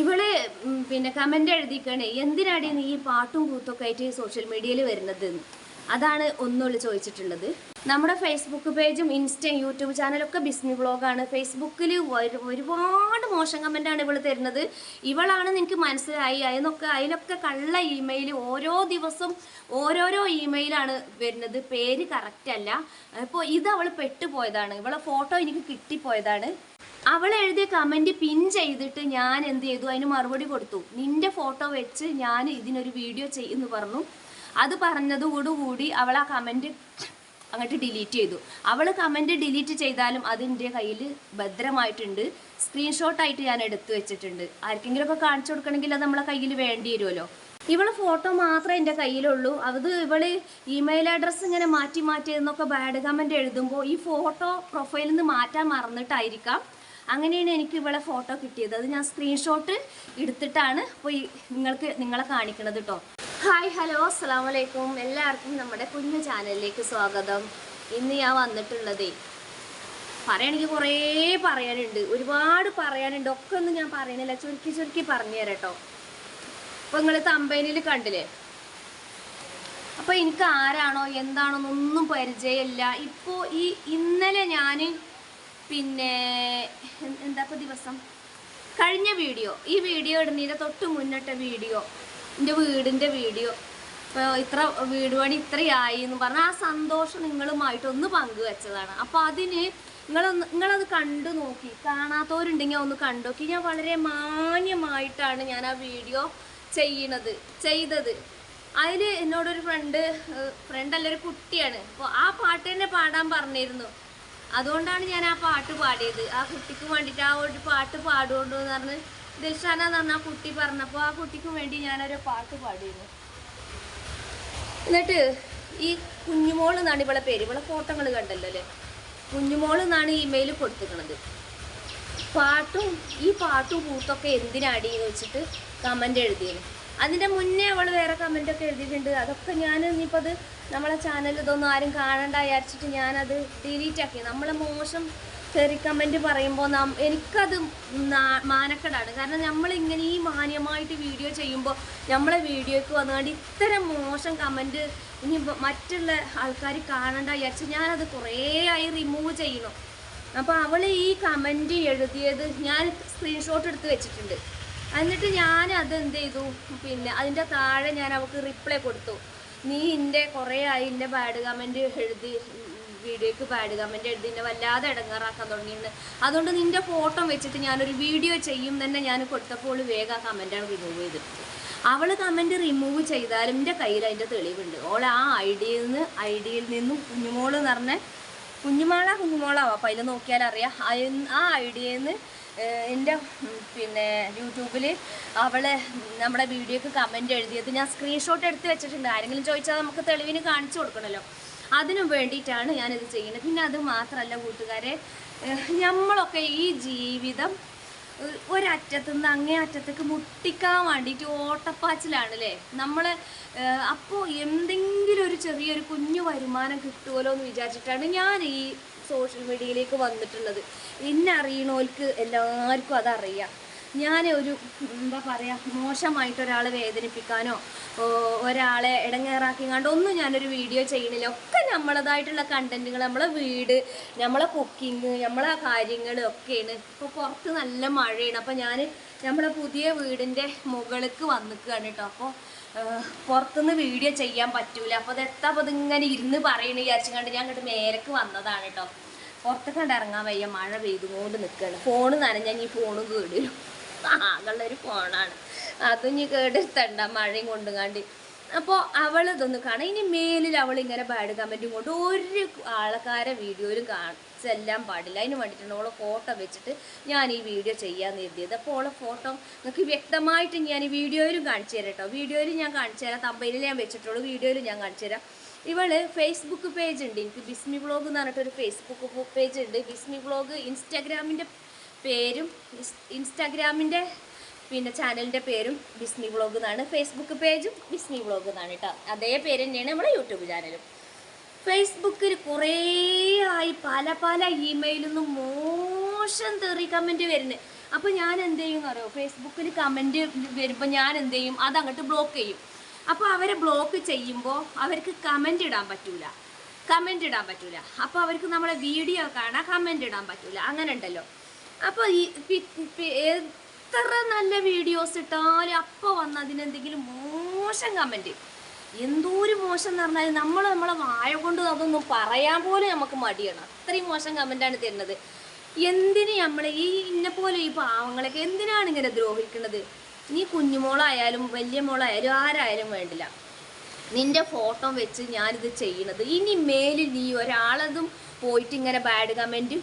ഇവൾ പിന്നെ കമന്റ് എഴുതിക്കണേ എന്തിനാടി നീ ഈ പാട്ടും കൂത്തൊക്കെ ആയിട്ട് സോഷ്യൽ മീഡിയയിൽ വരുന്നത്? അതാണ് ഒന്നുള്ളു ചോദിച്ചിട്ടുള്ളത് നമ്മുടെ ഫേസ്ബുക്ക് പേജും ഇൻസ്റ്റയും യൂട്യൂബ് ചാനലൊക്കെ ബിസ്മി വ്ളോഗാണ് ഫേസ്ബുക്കിൽ ഒരുപാട് മോശം കമന്റാണ് ഇവൾ തരുന്നത്. ഇവളാണ് എനിക്ക് മനസ്സിലായി. അതിനൊക്കെ അതിലൊക്കെ കള്ള ഇമെയിൽ ഓരോ ദിവസം ഓരോരോ ഇമെയിലാണ് വരുന്നത്. പേര് കറക്റ്റല്ല അപ്പോൾ ഇത് അവൾ പെട്ടുപോയതാണ്. ഇവളെ ഫോട്ടോ എനിക്ക് കിട്ടിപ്പോയതാണ്. അവൾ എഴുതിയ കമന്റ് പിൻ ചെയ്തിട്ട് ഞാൻ എന്ത് ചെയ്തു? അതിന് മറുപടി കൊടുത്തു. നിന്റെ ഫോട്ടോ വെച്ച് ഞാൻ ഇതിനൊരു വീഡിയോ ചെയ്യുന്നു പറഞ്ഞു. അത് പറഞ്ഞതോടുകൂടി അവൾ ആ കമന്റ് അങ്ങോട്ട് ഡിലീറ്റ് ചെയ്തു. അവൾ കമന്റ് ഡിലീറ്റ് ചെയ്താലും അതിന്റെ കയ്യിൽ ഭദ്രമായിട്ടുണ്ട്. സ്ക്രീൻഷോട്ടായിട്ട് ഞാൻ എടുത്തു വെച്ചിട്ടുണ്ട്. ആർക്കെങ്കിലും ഒക്കെ കാണിച്ചു കൊടുക്കണമെങ്കിൽ അത് നമ്മളെ കയ്യിൽ വേണ്ടി വരുമല്ലോ. ഇവളെ ഫോട്ടോ മാത്രമേ എന്റെ കയ്യിലുള്ളൂ. അത് ഇവൾ ഇമെയിൽ അഡ്രസ്സ് ഇങ്ങനെ മാറ്റി മാറ്റി എന്നൊക്കെ ബാഡ് കമന്റ് എഴുതുമ്പോൾ ഈ ഫോട്ടോ പ്രൊഫൈലിൽ നിന്ന് മാറ്റാൻ മറന്നിട്ടായിരിക്കാം. അങ്ങനെയാണ് എനിക്ക് ഇവിടെ ഫോട്ടോ കിട്ടിയത്. അത് ഞാൻ സ്ക്രീൻഷോട്ട് എടുത്തിട്ടാണ് ഇപ്പോൾ നിങ്ങൾക്ക് നിങ്ങളെ കാണിക്കണത് കേട്ടോ ഹായ് ഹലോ അസ്സാം വലൈക്കും എല്ലാവർക്കും നമ്മുടെ കുഞ്ഞു ചാനലിലേക്ക് സ്വാഗതം. ഇന്ന് ഞാൻ വന്നിട്ടുള്ളതേ പറയുകയാണെങ്കിൽ കുറേ പറയാനുണ്ട്. ഒരുപാട് പറയാനുണ്ട്. ഒക്കെ ഒന്നും ഞാൻ പറയണില്ല. ചുരുക്കി ചുരുക്കി പറഞ്ഞു തരാം കേട്ടോ അപ്പോൾ നിങ്ങൾ തമ്പൈനിൽ കണ്ടില്ലേ? അപ്പോൾ എനിക്ക് ആരാണോ എന്താണോ എന്നൊന്നും പരിചയമില്ല. ഇപ്പോൾ ഈ ഇന്നലെ ഞാൻ പിന്നെ എന്താ ഇപ്പോൾ ദിവസം? കഴിഞ്ഞ വീഡിയോ. ഈ വീഡിയോ ഇടുന്നതിന്റെ തൊട്ട് മുന്നിട്ട വീഡിയോ. എന്റെ വീടിന്റെ വീഡിയോ. ഇപ്പോൾ ഇത്ര വീട് പണി ഇത്രയായി എന്ന് പറഞ്ഞാൽ ആ സന്തോഷം നിങ്ങളുമായിട്ട് ഒന്ന് പങ്കുവെച്ചതാണ്. അപ്പോൾ അതിന് നിങ്ങളൊന്ന് നിങ്ങളത് കണ്ടു നോക്കി. കാണാത്തവരുണ്ടെങ്കിൽ ഒന്ന് കണ്ടു നോക്കി. ഞാൻ വളരെ മാന്യമായിട്ടാണ് ഞാൻ ആ വീഡിയോ ചെയ്യണത് ചെയ്തത്. അതിൽ എന്നോടൊരു ഫ്രണ്ട് ഫ്രണ്ട് അല്ലൊരു കുട്ടിയാണ്. അപ്പോൾ ആ പാട്ട് തന്നെ പാടാൻ പറഞ്ഞിരുന്നു. അതുകൊണ്ടാണ് ഞാൻ ആ പാട്ട് പാടിയത്. ആ കുട്ടിക്ക് വേണ്ടിയിട്ട് ആ ഒരു പാട്ട് പാടുകൊണ്ടു എന്ന് പറഞ്ഞ് ദിൽഷാന എന്ന് ആ കുട്ടി പറഞ്ഞപ്പോൾ ആ കുട്ടിക്ക് വേണ്ടി ഞാനൊരു പാട്ട് പാടിയിരുന്നു. എന്നിട്ട് ഈ കുഞ്ഞുമോൾ എന്നാണ് ഇവളെ പേര്. ഇവളെ ഫോട്ടോകൾ കണ്ടല്ലോ അല്ലേ? കുഞ്ഞുമോൾ എന്നാണ് ഇമെയിൽ കൊടുത്തിരിക്കുന്നത്. പാട്ടും ഈ പാട്ടും കൂത്തൊക്കെ എന്തിനാടി എന്ന് വെച്ചിട്ട് കമന്റ് എഴുതിയത് അതിന്റെ മുന്നേ അവൾ വേറെ കമന്റൊക്കെ എഴുതിയിട്ടുണ്ട്. അതൊക്കെ ഞാൻ ഇനിയിപ്പോൾ അത് നമ്മളെ ചാനൽ ഇതൊന്നും ആരും കാണണ്ട വിചാരിച്ചിട്ട് ഞാനത് ഡിലീറ്റ് ആക്കി. നമ്മളെ മോശം ചെറി കമന്റ് പറയുമ്പോൾ നാം എനിക്കത് മാനക്കേടാണ്. കാരണം നമ്മൾ ഇങ്ങനെ ഈ മാന്യമായിട്ട് വീഡിയോ ചെയ്യുമ്പോൾ നമ്മളെ വീഡിയോയ്ക്ക് വന്നുകൊണ്ട് ഇത്തരം മോശം കമന്റ് ഇനി മറ്റുള്ള ആൾക്കാർ കാണണ്ട വിചാരിച്ച് ഞാനത് കുറേ ആയി റിമൂവ് ചെയ്യണം അപ്പോൾ അവൾ ഈ കമന്റ് എഴുതിയത് ഞാൻ സ്ക്രീൻഷോട്ട് എടുത്ത് വെച്ചിട്ടുണ്ട്. എന്നിട്ട് ഞാൻ അത് എന്ത് ചെയ്തു? പിന്നെ അതിന്റെ താഴെ ഞാൻ അവൾക്ക് റിപ്ലൈ കൊടുത്തു. നീ എന്റെ കുറേ ആയി എന്റെ ബാഡ് കമന്റ് എഴുതി വീഡിയോക്ക് ബാഡ് കമന്റ് എഴുതി എന്നെ വല്ലാതെ ഇടങ്ങാറാക്കാൻ തുടങ്ങിയിട്ടുണ്ട്. അതുകൊണ്ട് നിന്റെ ഫോട്ടോ വെച്ചിട്ട് ഞാനൊരു വീഡിയോ ചെയ്യും തന്നെ ഞാൻ കൊടുത്തപ്പോൾ വേഗം ആ കമന്റാണ് റിമൂവ് ചെയ്തിട്ട് അവൾ കമന്റ് റിമൂവ് ചെയ്താലും എന്റെ കയ്യിൽ അതിന്റെ തെളിവുണ്ട്. ഓൾ ആ ഐ ഡിയിൽ നിന്ന് ഐ ഡിയിൽ നിന്നും കുഞ്ഞുമോൾ എന്ന് പറഞ്ഞ കുഞ്ഞുമോളാ കുഞ്ഞുമോളാവും? അപ്പം അതിൽ നോക്കിയാൽ അറിയാം ആ ഐഡിയയിൽ നിന്ന് എന്റെ പിന്നെ യൂട്യൂബിൽ അവളെ നമ്മുടെ വീഡിയോക്ക് കമന്റ് എഴുതിയത്. ഞാൻ സ്ക്രീൻഷോട്ട് എടുത്ത് വെച്ചിട്ടുണ്ട്. ആരെങ്കിലും ചോദിച്ചാൽ നമുക്ക് തെളിവിന് കാണിച്ചു കൊടുക്കണമല്ലോ അതിനു വേണ്ടിയിട്ടാണ് ഞാനിത് ചെയ്യുന്നത്. പിന്നെ അത് മാത്രമല്ല കൂട്ടുകാരെ നമ്മളൊക്കെ ഈ ജീവിതം ഒരറ്റത്തു നിന്ന് അങ്ങേ അറ്റത്തേക്ക് മുട്ടിക്കാൻ വേണ്ടിയിട്ട് ഓട്ടപ്പാച്ചിലാണ് അല്ലേ നമ്മൾ അപ്പോൾ എന്തെങ്കിലും ഒരു ചെറിയൊരു കുഞ്ഞു വരുമാനം കിട്ടുമല്ലോ എന്ന് വിചാരിച്ചിട്ടാണ് ഞാൻ ഈ സോഷ്യൽ മീഡിയയിലേക്ക് വന്നിട്ടുള്ളത്. എന്നെ അറിയണോൽക്ക് എല്ലാവർക്കും അതറിയാം. ഞാൻ ഒരു എന്താ പറയുക മോശമായിട്ട് ഒരാളെ വേദനിപ്പിക്കാനോ ഒരാളെ ഒരാളെ ഇടങ്ങേറാക്കിങ്ങാണ്ട് ഒന്നും ഞാനൊരു വീഡിയോ ചെയ്യണില്ല. ഒക്കെ നമ്മളതായിട്ടുള്ള കണ്ടന്റുകൾ നമ്മളെ വീട് നമ്മളെ കുക്കിങ് നമ്മളെ കാര്യങ്ങൾ ഒക്കെയാണ്. ഇപ്പോൾ പുറത്ത് നല്ല മഴയാണ്. അപ്പോൾ ഞാൻ നമ്മളെ പുതിയ വീടിന്റെ മുകളിലേക്ക് വന്നിക്കുകയാണ് കേട്ടോ അപ്പോൾ പുറത്തുനിന്ന് വീഡിയോ ചെയ്യാൻ പറ്റൂല. അപ്പോൾ അത് എത്താ അപ്പോൾ ഇതിങ്ങനെ ഇരുന്ന് പറയണ വിചാരിച്ചുകൊണ്ട് ഞാൻ അങ്ങോട്ട് മേലേക്ക് വന്നതാണ് കേട്ടോ പുറത്തൊക്കെ കണ്ട് ഇറങ്ങാൻ വയ്യ. മഴ പെയ്തുകൊണ്ട് നിൽക്കുകയാണ് ഫോണ് നനഞ്ഞാൽ ഈ ഫോണും കേടുവരും ആകുള്ളൊരു ഫോണാണ് അതും ഇനി കേടെടുത്തണ്ട മഴയും കൊണ്ടുകാണ്ടി അപ്പോൾ അവൾ ഇതൊന്ന് കാണാം. ഇനി മേലിൽ അവൾ ഇങ്ങനെ ബാഡ് കമന്റും കൊണ്ട് ഒരു ആൾക്കാരെ വീഡിയോയിലും കാണിച്ചെല്ലാം പാടില്ല. അതിന് വേണ്ടിയിട്ടാണ് ഓളെ ഫോട്ടോ വെച്ചിട്ട് ഞാൻ ഈ വീഡിയോ ചെയ്യാമെന്ന് എഴുതിയത് അപ്പോൾ ഓളെ ഫോട്ടോ നിങ്ങൾക്ക് വ്യക്തമായിട്ട് ഞാൻ ഈ വീഡിയോയിലും കാണിച്ചു തരാം കേട്ടോ വീഡിയോയിൽ ഞാൻ കാണിച്ചു തരാം. തമ്പയിൽ ഞാൻ വെച്ചിട്ടുള്ളൂ. വീഡിയോയിൽ ഞാൻ കാണിച്ചു തരാം. ഇവൾ ഫേസ്ബുക്ക് പേജ് ഉണ്ട്. എനിക്ക് ബിസ്മി ബ്ലോഗ് എന്ന് പറഞ്ഞിട്ടൊരു ഫേസ്ബുക്ക് പേജ് ഉണ്ട്. ബിസ്മി ബ്ലോഗ് ഇൻസ്റ്റാഗ്രാമിന്റെ പേരും ഇൻസ്- ഇൻസ്റ്റാഗ്രാമിന്റെ പിന്നെ ചാനലിന്റെ പേരും ബിസ്മി വ്ളോഗ് എന്നാണ്. ഫേസ്ബുക്ക് പേജും ബിസ്മി വ്ളോഗ് എന്നാണ് കേട്ടോ. അതേ പേര് തന്നെയാണ് നമ്മുടെ യൂട്യൂബ് ചാനലും. ഫേസ്ബുക്കിൽ കുറേ ആയി പല പല ഇമെയിലിൽ നിന്നും മോശം തെറി കമന്റ് വരുന്നത്. അപ്പോൾ ഞാൻ എന്ത് ചെയ്യും എന്ന് അറിയോ? ഫേസ്ബുക്കിൽ കമന്റ് വരുമ്പോൾ ഞാൻ എന്ത് ചെയ്യും? അത് അങ്ങോട്ട് ബ്ലോക്ക് ചെയ്യും. അപ്പോൾ അവരെ ബ്ലോക്ക് ചെയ്യുമ്പോൾ അവർക്ക് കമന്റ് ഇടാൻ പറ്റില്ല കമന്റ് ഇടാൻ പറ്റില്ല അപ്പോൾ അവർക്ക് നമ്മളെ വീഡിയോ കാണാൻ കമന്റ് ഇടാൻ പറ്റില്ല അങ്ങനെ ഉണ്ടല്ലോ. അപ്പോൾ ഈ എത്ര നല്ല വീഡിയോസ് ഇട്ടാലും അപ്പോൾ വന്ന് അതിനെന്തെങ്കിലും മോശം കമന്റ് എന്തോരു മോശം എന്ന് പറഞ്ഞാൽ നമ്മൾ നമ്മളെ വായ കൊണ്ട് അതൊന്നും പറയാൻ പോലും നമുക്ക് മടിയാണ്. അത്രയും മോശം കമന്റാണ് തരുന്നത്. എന്തിന് നമ്മൾ ഈ ഇന്നെ പോലെ ഈ പാവങ്ങളൊക്കെ എന്തിനാണ് ഇങ്ങനെ ദ്രോഹിക്കുന്നത്? നീ കുഞ്ഞുമോളായാലും വലിയ മോളായാലും ആരായാലും വേണ്ടില്ല. നിന്റെ ഫോട്ടോ വെച്ച് ഞാനിത് ചെയ്യണത്. ഇനി മേലിൽ നീ ഒരാളതും പോയിട്ട് ഇങ്ങനെ ബാഡ് കമന്റ്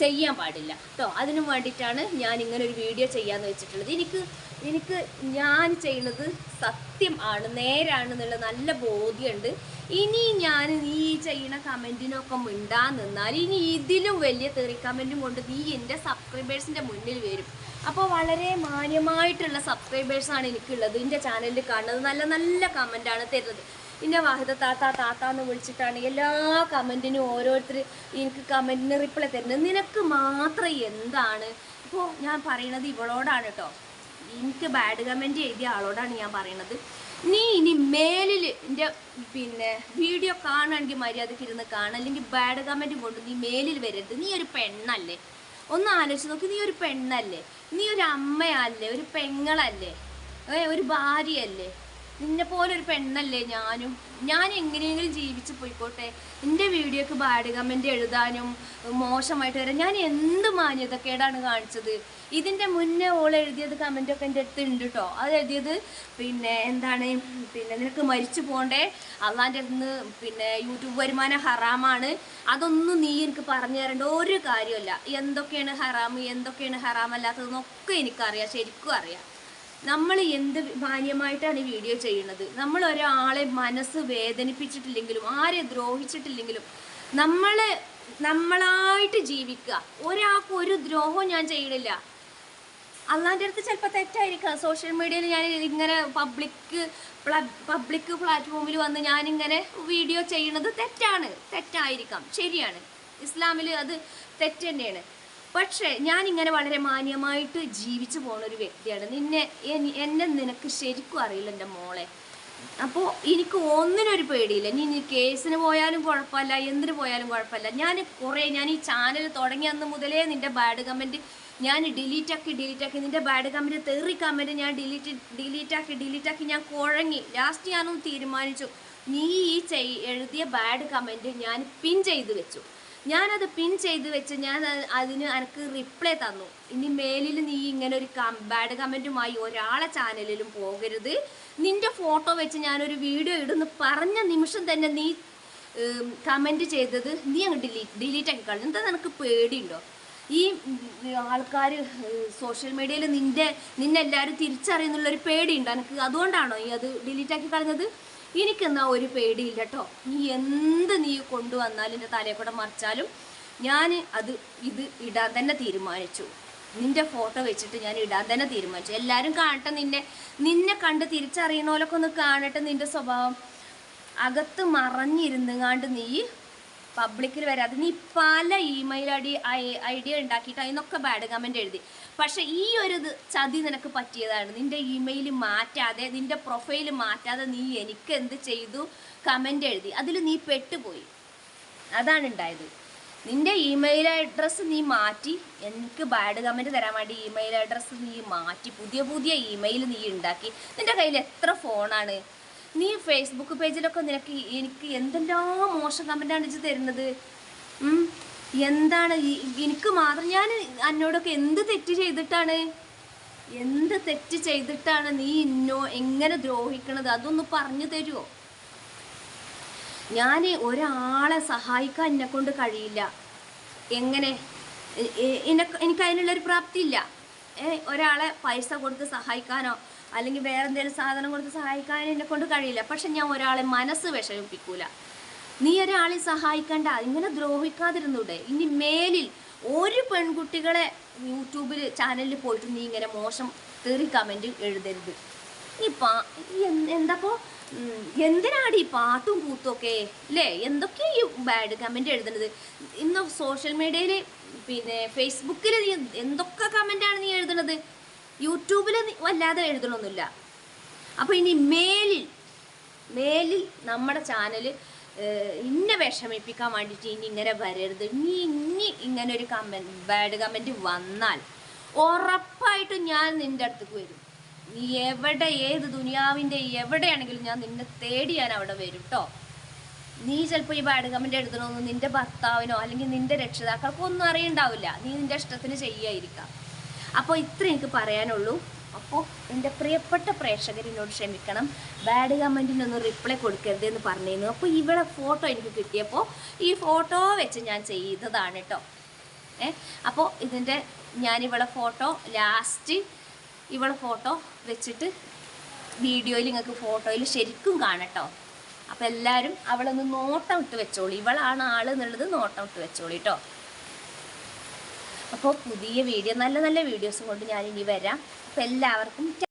ചെയ്യാൻ പാടില്ല. കേട്ടോ അതിനു വേണ്ടിയിട്ടാണ് ഞാൻ ഇങ്ങനെ ഒരു വീഡിയോ ചെയ്യാന്ന് വെച്ചിട്ടുള്ളത്. എനിക്ക് എനിക്ക് ഞാൻ ചെയ്യുന്നത് സത്യം ആണ് നേരാണെന്നുള്ള നല്ല ബോധ്യമുണ്ട്. ഇനി ഞാൻ നീ ചെയ്യുന്ന കമന്റിനൊക്കെ മിണ്ടാൻ നിന്നാൽ ഇനി ഇതിലും വലിയ തെറി കമന്റും കൊണ്ട് നീ എന്റെ സബ്സ്ക്രൈബേഴ്സിന്റെ മുന്നിൽ വരും. അപ്പോൾ വളരെ മാന്യമായിട്ടുള്ള സബ്സ്ക്രൈബേഴ്സാണ് എനിക്കുള്ളത്. എന്റെ ചാനലിൽ കാണുന്നത് നല്ല നല്ല കമന്റാണ് തരുന്നത്. പിന്നെ വാഹിദ താത്ത താത്ത എന്ന് വിളിച്ചിട്ടാണ് എല്ലാ കമന്റിനും ഓരോരുത്തർ എനിക്ക് കമന്റിന് റിപ്ലൈ തരുന്നത്. നിനക്ക് മാത്രം എന്താണ്? ഇപ്പോൾ ഞാൻ പറയണത് ഇവളോടാണ് കേട്ടോ എനിക്ക് ബാഡ് കമന്റ് എഴുതിയ ആളോടാണ് ഞാൻ പറയണത്. നീ ഇനി മേലിൽ എന്റെ പിന്നെ വീഡിയോ കാണുകയാണെങ്കിൽ മര്യാദയ്ക്ക് ഇരുന്ന് കാണുക അല്ലെങ്കിൽ ബാഡ് കമന്റ് കൊണ്ട് നീ മേലിൽ വരരുത്. നീ ഒരു പെണ്ണല്ലേ. ഒന്ന് ആലോചിച്ച് നോക്കി. നീ ഒരു പെണ്ണല്ലേ. നീ ഒരു അമ്മയല്ലേ. ഒരു പെങ്ങളല്ലേ. ഒരു ഭാര്യയല്ലേ. നിന്നെ പോലെ ഒരു പെണ്ണല്ലേ ഞാനും? ഞാൻ എങ്ങനെയെങ്കിലും ജീവിച്ച് പോയിക്കോട്ടെ. എന്റെ വീഡിയോക്ക് ബാഡ് കമന്റ് എഴുതാനും മോശമായിട്ട് വരാൻ ഞാൻ എന്ത് മാന്യതക്കേടാണ് കാണിച്ചത്? ഇതിന്റെ മുന്നേ ഓൾ എഴുതിയത് കമന്റൊക്കെ എന്റെ അടുത്ത് ഉണ്ട് കേട്ടോ അത് എഴുതിയത് പിന്നെ എന്താണ്? പിന്നെ നിനക്ക് മരിച്ചു പോകണ്ടേ? അള്ളാന്റെ അടുത്ത് പിന്നെ യൂട്യൂബ് വരുമാനം ഹറാമാണ്. അതൊന്നും നീ എനിക്ക് പറഞ്ഞു തരേണ്ട ഒരു കാര്യമല്ല എന്തൊക്കെയാണ് ഹറാം? എന്തൊക്കെയാണ് ഹറാമല്ലാത്തതെന്നൊക്കെ എനിക്കറിയാം. ശരിക്കും അറിയാം. നമ്മൾ എന്ത് മാന്യമായിട്ടാണ് വീഡിയോ ചെയ്യുന്നത്? നമ്മൾ ഒരാളെ മനസ്സ് വേദനിപ്പിച്ചിട്ടില്ലെങ്കിലും ആരെ ദ്രോഹിച്ചിട്ടില്ലെങ്കിലും നമ്മൾ നമ്മളായിട്ട് ജീവിക്കുക. ഒരാൾക്ക് ഒരു ദ്രോഹവും ഞാൻ ചെയ്യണില്ല. അള്ളാന്റെ അടുത്ത് ചിലപ്പോൾ തെറ്റായിരിക്കാം. സോഷ്യൽ മീഡിയയിൽ ഞാൻ ഇങ്ങനെ പബ്ലിക് പബ്ലിക് പ്ലാറ്റ്ഫോമിൽ വന്ന് ഞാനിങ്ങനെ വീഡിയോ ചെയ്യുന്നത് തെറ്റാണ്. തെറ്റായിരിക്കാം. ശരിയാണ്. ഇസ്ലാമിൽ അത് തെറ്റ് തന്നെയാണ് പക്ഷേ ഞാൻ ഇങ്ങനെ വളരെ മാന്യമായിട്ട് ജീവിച്ചു പോകുന്ന ഒരു വ്യക്തിയാണ്. നിന്നെ എന്നെ നിനക്ക് ശരിക്കും അറിയില്ല എന്റെ മോളെ. അപ്പോൾ എനിക്ക് ഒന്നിനൊരു പേടിയില്ല. നീ നീ കേസിന് പോയാലും കുഴപ്പമില്ല എന്തിന് പോയാലും കുഴപ്പമില്ല. ഞാൻ കുറേ ഞാൻ ഈ ചാനൽ തുടങ്ങിയ അന്ന് മുതലേ നിന്റെ ബാഡ് കമന്റ് ഞാൻ ഡിലീറ്റ് ആക്കി ഡിലീറ്റ് ആക്കി നിന്റെ ബാഡ് കമന്റ് തെറി കമന്റ് ഞാൻ ഡിലീറ്റ് ഡിലീറ്റ് ആക്കി ഡിലീറ്റ് ആക്കി ഞാൻ കുഴങ്ങി. ലാസ്റ്റ് ഞാനൊന്ന് തീരുമാനിച്ചു. നീ ഈ ചെയ് എഴുതിയ ബാഡ് കമന്റ് ഞാൻ പിൻ ചെയ്ത് വെച്ചു. ഞാനത് പിൻ ചെയ്ത് വെച്ച് ഞാൻ അത് അതിന് എനിക്ക് റിപ്ലൈ തന്നു. ഇനി മേലിൽ നീ ഇങ്ങനെ ഒരു ബാഡ് കമന്റുമായി ഒരാളെ ചാനലിലും പോകരുത്. നിന്റെ ഫോട്ടോ വെച്ച് ഞാനൊരു വീഡിയോ ഇടുന്നു പറഞ്ഞ നിമിഷം തന്നെ നീ കമന്റ് ചെയ്തത് നീ അങ്ങ് ഡിലീറ്റ് ഡിലീറ്റ് ആക്കി കളഞ്ഞു. എന്താ നിനക്ക് പേടിയുണ്ടോ? ഈ ആൾക്കാർ സോഷ്യൽ മീഡിയയിൽ നിന്റെ നിന്നെല്ലാവരും തിരിച്ചറിയുന്നുള്ളൊരു പേടിയുണ്ടോ? എനിക്ക് അതുകൊണ്ടാണോ ഈ അത് ഡിലീറ്റ് ആക്കി കളഞ്ഞത്? എനിക്കെന്നാ ഒരു പേടിയില്ല കേട്ടോ നീ എന്ത് നീ കൊണ്ടുവന്നാലും എന്റെ തലയെ കൂടെ മറിച്ചാലും ഞാൻ അത് ഇത് ഇടാൻ തന്നെ തീരുമാനിച്ചു. നിന്റെ ഫോട്ടോ വെച്ചിട്ട് ഞാൻ ഇടാൻ തന്നെ തീരുമാനിച്ചു. എല്ലാവരും കാണട്ടെ നിന്നെ. നിന്നെ കണ്ട് തിരിച്ചറിയണോലൊക്കെ ഒന്ന് കാണട്ടെ നിന്റെ സ്വഭാവം. അകത്ത് മറഞ്ഞിരുന്നുകാണ്ട് നീ പബ്ലിക്കിൽ വരാതെ നീ പല email I D I D ഉണ്ടാക്കിയിട്ട് അതിനൊക്കെ ബാഡ് കമന്റ് എഴുതി. പക്ഷേ ഈ ഒരു ചതി നിനക്ക് പറ്റിയതാണ്. നിന്റെ ഇമെയിൽ മാറ്റാതെ നിന്റെ പ്രൊഫൈൽ മാറ്റാതെ നീ എനിക്ക് എന്ത് ചെയ്തു? കമന്റ് എഴുതി. അതിൽ നീ പെട്ടുപോയി. അതാണ് ഉണ്ടായത് നിന്റെ ഇമെയിൽ അഡ്രസ്സ് നീ മാറ്റി. എനിക്ക് ബാഡ് കമന്റ് തരാൻ വേണ്ടി ഇമെയിൽ അഡ്രസ്സ് നീ മാറ്റി. പുതിയ പുതിയ ഇമെയിൽ നീ ഉണ്ടാക്കി നിന്റെ കയ്യിൽ എത്ര ഫോണാണ് നീ ഫേസ്ബുക്ക് പേജിലൊക്കെ നിനക്ക് എനിക്ക് എന്തെല്ലാം മോശം കമന്റാണ് ഇച്ച് തരുന്നത്? എന്താണ് എനിക്ക് മാത്രം ഞാൻ എന്നോടൊക്കെ എന്ത് തെറ്റ് ചെയ്തിട്ടാണ്? എന്ത് തെറ്റ് ചെയ്തിട്ടാണ് നീ ഇന്നോ എങ്ങനെ ദ്രോഹിക്കണത്? അതൊന്ന് പറഞ്ഞു തരുമോ ഞാൻ ഒരാളെ സഹായിക്കാൻ എന്നെ കൊണ്ട് കഴിയില്ല. എങ്ങനെ? എനക്ക് അതിനുള്ളൊരു പ്രാപ്തിയില്ല. ഒരാളെ പൈസ കൊടുത്ത് സഹായിക്കാനോ അല്ലെങ്കിൽ വേറെ എന്തെങ്കിലും സാധനം കൊടുത്ത് സഹായിക്കാൻ എന്നെ കൊണ്ട് കഴിയില്ല. പക്ഷെ ഞാൻ ഒരാളെ മനസ്സ് വിഷമിപ്പിക്കൂല. നീ ഒരാളെ സഹായിക്കണ്ട. ഇങ്ങനെ ദ്രോഹിക്കാതിരുന്നൂടെ. ഇനി മേലിൽ ഒരു പെൺകുട്ടികളെ യൂട്യൂബിൽ ചാനലിൽ പോയിട്ട് നീ ഇങ്ങനെ മോശം തെറി കമന്റ് എഴുതരുത്. ഈ പാ എന്താപ്പോ? എന്തിനാടി ഈ പാട്ടും കൂത്തും ഒക്കെ? അല്ലേ എന്തൊക്കെയാ ഈ ബാഡ് കമന്റ് എഴുതുന്നത്? ഇന്ന് സോഷ്യൽ മീഡിയയിൽ പിന്നെ ഫേസ്ബുക്കിൽ നീ എന്തൊക്കെ കമന്റാണ് നീ എഴുതുന്നത്? യൂട്യൂബിൽ വല്ലാതെ എഴുതണമൊന്നുമില്ല അപ്പോൾ ഇനി മേലിൽ മേലിൽ നമ്മുടെ ചാനൽ ഇന്നെ വിഷമിപ്പിക്കാൻ വേണ്ടിയിട്ട് ഇനി ഇങ്ങനെ വരരുത്. ഇനി ഇനി ഇങ്ങനെ ഒരു കമന്റ് ബാഡ് കമന്റ് വന്നാൽ ഉറപ്പായിട്ടും ഞാൻ നിന്റെ അടുത്തേക്ക് വരും. നീ എവിടെ ഏത് ദുനിയാവിന്റെ എവിടെയാണെങ്കിലും ഞാൻ നിന്നെ തേടി ഞാൻ അവിടെ വരും കേട്ടോ നീ ചിലപ്പോൾ ഈ ബാഡ് കമന്റ് എഴുതണമെന്ന് നിന്റെ ഭർത്താവിനോ അല്ലെങ്കിൽ നിന്റെ രക്ഷിതാക്കൾക്കോ ഒന്നും അറിയണ്ടാവില്ല. നീ നിന്റെ ഇഷ്ടത്തിന് ചെയ്യായിരിക്കാം അപ്പോൾ ഇത്ര എനിക്ക് പറയാനുള്ളൂ. അപ്പോൾ എന്റെ പ്രിയപ്പെട്ട പ്രേക്ഷകരിനോട് ക്ഷമിക്കണം. ബാഡ് കമന്റിനൊന്നും റിപ്ലൈ കൊടുക്കരുത് എന്ന് പറഞ്ഞിരുന്നു. അപ്പോൾ ഇവിടെ ഫോട്ടോ എനിക്ക് കിട്ടിയപ്പോൾ ഈ ഫോട്ടോ വെച്ച് ഞാൻ ചെയ്തതാണ് കേട്ടോ ഏ? അപ്പോൾ ഇതിന്റെ ഞാനിവിടെ ഫോട്ടോ ലാസ്റ്റ് ഇവിടെ ഫോട്ടോ വെച്ചിട്ട് വീഡിയോയിൽ നിങ്ങൾക്ക് ഫോട്ടോയിൽ ശരിക്കും കാണട്ടോ അപ്പോൾ എല്ലാവരും അവളൊന്ന് നോട്ടം ഇട്ട് വെച്ചോളൂ. ഇവളാണ് ആൾ എന്നുള്ളത് നോട്ടം ഇട്ട് വെച്ചോളൂ കേട്ടോ അപ്പോൾ പുതിയ വീഡിയോ നല്ല നല്ല വീഡിയോസും കൊണ്ട് ഞാൻ ഇനി വരാം. അപ്പോൾ എല്ലാവർക്കും